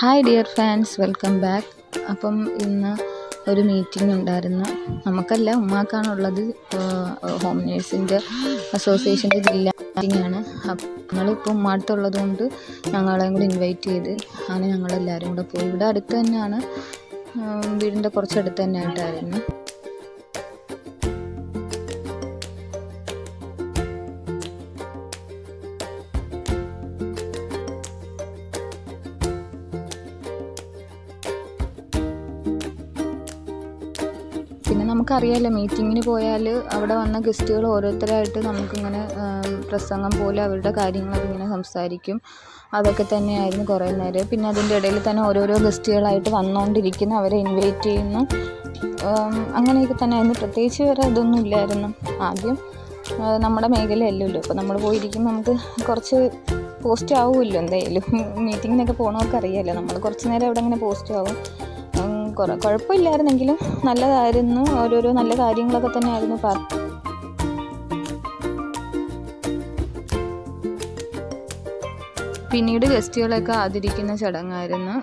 Hi dear fans welcome back അപ്പം ഇന്ന് ഒരു മീറ്റിംഗ് ഉണ്ടായിരുന്നു. നമുക്കല്ല ഉമ്മാക്കാണുള്ളത് ഹോം നേഴ്സിന്റെ അസോസിയേഷന്റെ ജില്ലാ മീറ്റിംഗ് ആണ്. അപ്പം ഞങ്ങളിപ്പോൾ ഉമ്മാടത്തുള്ളത് കൊണ്ട് ഞങ്ങളെയും കൂടി ഇൻവൈറ്റ് ചെയ്ത് അങ്ങനെ ഞങ്ങളെല്ലാവരും കൂടെ പോയി. ഇവിടെ അടുത്ത് തന്നെയാണ് വീടിന്റെ കുറച്ചടുത്ത് തന്നെ ആയിട്ടായിരുന്നു പിന്നെ നമുക്കറിയാമല്ലോ മീറ്റിങ്ങിന് പോയാൽ അവിടെ വന്ന ഗസ്റ്റുകൾ ഓരോരുത്തരായിട്ട് നമുക്കിങ്ങനെ പ്രസംഗം പോലെ അവരുടെ കാര്യങ്ങളൊക്കെ ഇങ്ങനെ സംസാരിക്കും. അതൊക്കെ തന്നെയായിരുന്നു കുറേ നേരം. പിന്നെ അതിന്റെ ഇടയിൽ തന്നെ ഓരോരോ ഗസ്റ്റുകളായിട്ട് വന്നുകൊണ്ടിരിക്കുന്നു അവരെ ഇൻവൈറ്റ് ചെയ്യുന്നു. അങ്ങനെയൊക്കെ തന്നെ ആയിരുന്നു പ്രത്യേകിച്ച് വേറെ ഇതൊന്നും ഇല്ലായിരുന്നു. ആദ്യം നമ്മുടെ മേഖലയല്ലല്ലോ. അപ്പോൾ നമ്മൾ പോയിരിക്കുമ്പോൾ നമുക്ക് കുറച്ച് പോസ്റ്റ് ആവുമല്ലോ എന്തായാലും. മീറ്റിങ്ങിനൊക്കെ പോകണമൊക്കെ അറിയാമല്ലോ നമ്മൾ കുറച്ച് നേരം അവിടെ അങ്ങനെ പോസ്റ്റ് ആവും. കുറെ കുഴപ്പമില്ലായിരുന്നെങ്കിലും നല്ലതായിരുന്നു. ഓരോരോ നല്ല കാര്യങ്ങളൊക്കെ തന്നെ ആയിരുന്നു പറ പിന്നീട് ഗസ്റ്റുകളൊക്കെ ആദരിക്കുന്ന ചടങ്ങായിരുന്നു.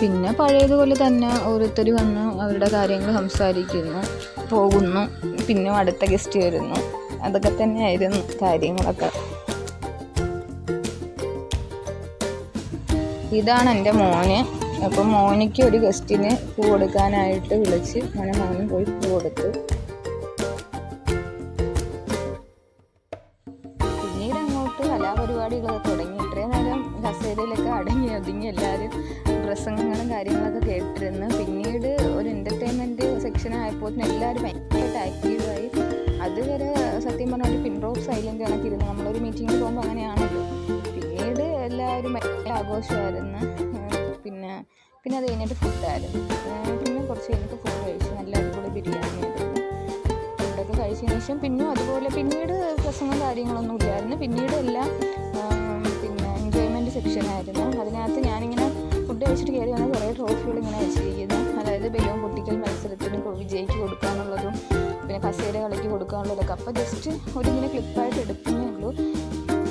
പിന്നെ പഴയതുപോലെ തന്നെ ഓരോരുത്തർ വന്ന് അവരുടെ കാര്യങ്ങൾ സംസാരിക്കുന്നു പോകുന്നു. പിന്നെ അടുത്ത ഗസ്റ്റ് വരുന്നു. അതൊക്കെ തന്നെയായിരുന്നു കാര്യങ്ങളൊക്കെ. ഇതാണ് എന്റെ മോന്. അപ്പം മോനിക്ക് ഒരു ഗസ്റ്റിന് പൂ കൊടുക്കാനായിട്ട് വിളിച്ച് അങ്ങനെ മോനും പോയി പൂ കൊടുത്തു. പിന്നീട് അങ്ങോട്ട് കലാപരിപാടികളൊക്കെ തുടങ്ങി. ഇത്രയും നേരം കസേരയിലൊക്കെ അടങ്ങി ഒതുങ്ങി എല്ലാവരും പ്രസംഗങ്ങളും കാര്യങ്ങളൊക്കെ കേട്ടിരുന്നു. പിന്നീട് ഒരു എന്റർടൈൻമെന്റ് സെക്ഷൻ ആയപ്പോൾ എല്ലാവരും ഭയങ്കരമായിട്ട് ആക്റ്റീവായി അതുവരെ സത്യം പറഞ്ഞാൽ ഒരു ഡ്രോപ്പ് സൈലന്റ് കണക്ക് ഇരുന്നു നമ്മളൊരു മീറ്റിങ്ങിന് പോകുമ്പോൾ അങ്ങനെയാണല്ലോ. പിന്നീട് എല്ലാവരും ഭയങ്കര ആഘോഷമായിരുന്നു. പിന്നെ പിന്നെ അത് കഴിഞ്ഞിട്ട് ഫുഡായിരുന്നു പിന്നെ കുറച്ച് കഴിഞ്ഞിട്ട് ഫുഡ് കഴിച്ചു. നല്ല അടിപൊളി ബിരിയാണി ഫുഡൊക്കെ കഴിച്ചതിന് ശേഷം പിന്നെ അതുപോലെ പിന്നീട് പ്രസംഗം കാര്യങ്ങളൊന്നും ഇല്ലായിരുന്നു. പിന്നീട് എല്ലാം പിന്നെ എൻജോയ്മെന്റ് സെക്ഷനായിരുന്നു അതിനകത്ത് ഞാനിങ്ങനെ ഫുഡ് കഴിച്ചിട്ട് കയറി വന്ന കുറേ ട്രോഫികൾ ഇങ്ങനെ വെച്ചിരിക്കുന്നു. അതായത് ബലൂൺ കൊടുക്കാനുള്ളതൊക്കെ അപ്പോൾ ജസ്റ്റ് ഒരിങ്ങനെ ക്ലിപ്പായിട്ട് എടുക്കുന്നേ ഉള്ളൂ.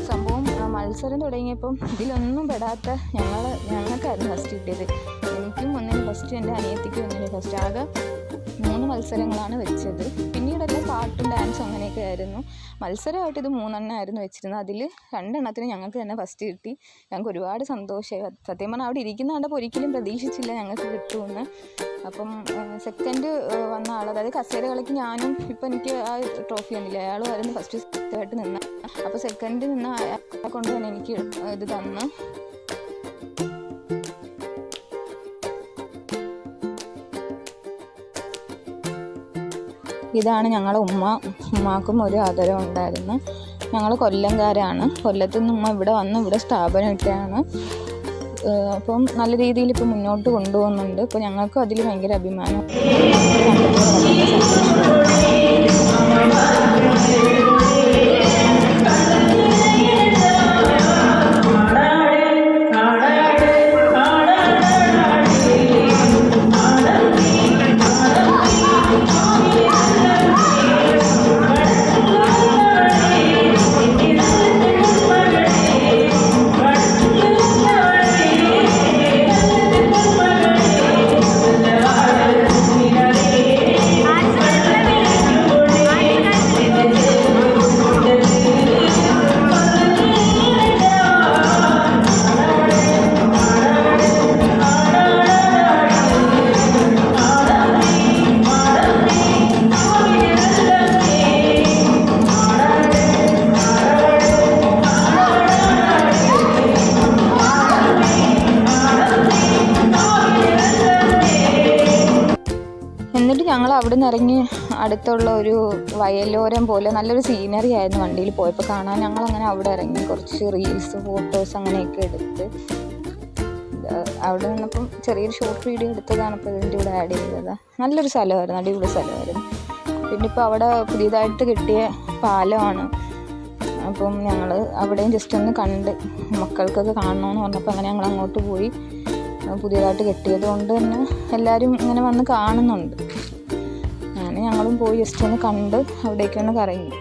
സംഭവം മത്സരം തുടങ്ങിയപ്പം ഇതിലൊന്നും പെടാത്ത ഞങ്ങൾ ഞങ്ങൾക്കായിരുന്നു ഫസ്റ്റ് കിട്ടിയത്. എനിക്കും ഒന്നിന് ഫസ്റ്റ് എന്റെ അനിയത്തിക്കും ഒന്നിന് ഫസ്റ്റ് ആകെ മത്സരങ്ങളാണ് വെച്ചത്. പിന്നീടെല്ലാം പാട്ടും ഡാൻസും അങ്ങനെയൊക്കെ ആയിരുന്നു. മത്സരമായിട്ട് ഇത് മൂന്നെണ്ണമായിരുന്നു വെച്ചിരുന്നത്. അതിൽ രണ്ടെണ്ണത്തിന് ഞങ്ങൾക്ക് തന്നെ ഫസ്റ്റ് കിട്ടി. ഞങ്ങൾക്ക് ഒരുപാട് സന്തോഷമായി. സത്യം പറഞ്ഞാൽ അവിടെ ഇരിക്കുന്ന കണ്ടപ്പോൾ ഒരിക്കലും പ്രതീക്ഷിച്ചില്ല ഞങ്ങൾക്ക് കിട്ടുമെന്ന്. അപ്പം സെക്കൻഡ് വന്ന ആൾ അതായത് കസേര കളിക്ക് ഞാനും ഇപ്പം എനിക്ക് ആ ട്രോഫി ഒന്നുമില്ല അയാളും ആയിരുന്നു ഫസ്റ്റ് ആയിട്ട് നിന്ന. അപ്പോൾ സെക്കൻഡ് നിന്ന് കൊണ്ട് തന്നെ എനിക്ക് ഇത് തന്നു. ഇതാണ് ഞങ്ങളുടെ ഉമ്മ. ഉമ്മാക്കും ഒരു ആദരം ഉണ്ടായിരുന്നു. ഞങ്ങൾ കൊല്ലംകാരാണ്. കൊല്ലത്തു നിന്ന് ഉമ്മ ഇവിടെ വന്ന് ഇവിടെ സ്ഥാപനം ഇട്ടാണ് അപ്പം നല്ല രീതിയിൽ ഇപ്പം മുന്നോട്ട് കൊണ്ടുപോകുന്നുണ്ട്. ഇപ്പോൾ ഞങ്ങൾക്കും അതിൽ ഭയങ്കര അഭിമാനം. ഞങ്ങൾ അവിടെ നിന്ന് ഇറങ്ങി അടുത്തുള്ള ഒരു വയലോരം പോലെ നല്ലൊരു സീനറി ആയിരുന്നു വണ്ടിയിൽ പോയപ്പോൾ. കാണാൻ ഞങ്ങൾ അങ്ങനെ അവിടെ ഇറങ്ങി. കുറച്ച് റീൽസ് ഫോട്ടോസ് അങ്ങനെയൊക്കെ എടുത്ത്. അവിടെ നിന്നപ്പം ചെറിയൊരു ഷോർട്ട് വീഡിയോ എടുത്തതാണ് ഇപ്പോൾ ഇതിന്റെ കൂടെ ആഡ് ചെയ്തത്. നല്ലൊരു സ്ഥലമായിരുന്നു അടിപൊളി സ്ഥലമായിരുന്നു. പിന്നെ ഇപ്പോൾ അവിടെ പുതിയതായിട്ട് കിട്ടിയ പാലമാണ്. അപ്പം ഞങ്ങൾ അവിടെയും ജസ്റ്റ് ഒന്ന് കണ്ട് മക്കൾക്കൊക്കെ കാണണമെന്ന് പറഞ്ഞപ്പോൾ അങ്ങനെ ഞങ്ങൾ അങ്ങോട്ട് പോയി. പുതിയതായിട്ട് കെട്ടിയത് കൊണ്ട് തന്നെ എല്ലാവരും ഇങ്ങനെ വന്ന് കാണുന്നുണ്ട്. ഞങ്ങളും പോയി ജസ്റ്റ് ഒന്ന് കണ്ട് അവിടേക്കൊന്ന് കറങ്ങി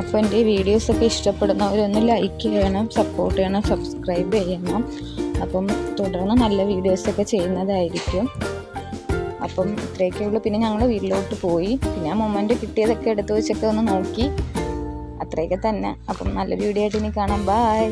അപ്പോൾ എന്റെ വീഡിയോസൊക്കെ ഇഷ്ടപ്പെടുന്നവരൊന്ന് ലൈക്ക് ചെയ്യണം സപ്പോർട്ട് ചെയ്യണം സബ്സ്ക്രൈബ് ചെയ്യണം. അപ്പം തുടർന്ന് നല്ല വീഡിയോസൊക്കെ ചെയ്യുന്നതായിരിക്കും. അപ്പം ഇത്രയൊക്കെ ഉള്ളൂ. പിന്നെ ഞങ്ങൾ വീട്ടിലോട്ട് പോയി. പിന്നെ ആ മൊമെന്റ് കിട്ടിയതൊക്കെ എടുത്തു വെച്ചൊക്കെ ഒന്ന് നോക്കി. അത്രയൊക്കെ തന്നെ. അപ്പം നല്ല വീഡിയോ ആയിട്ട് ഇനി കാണാം. ബായ്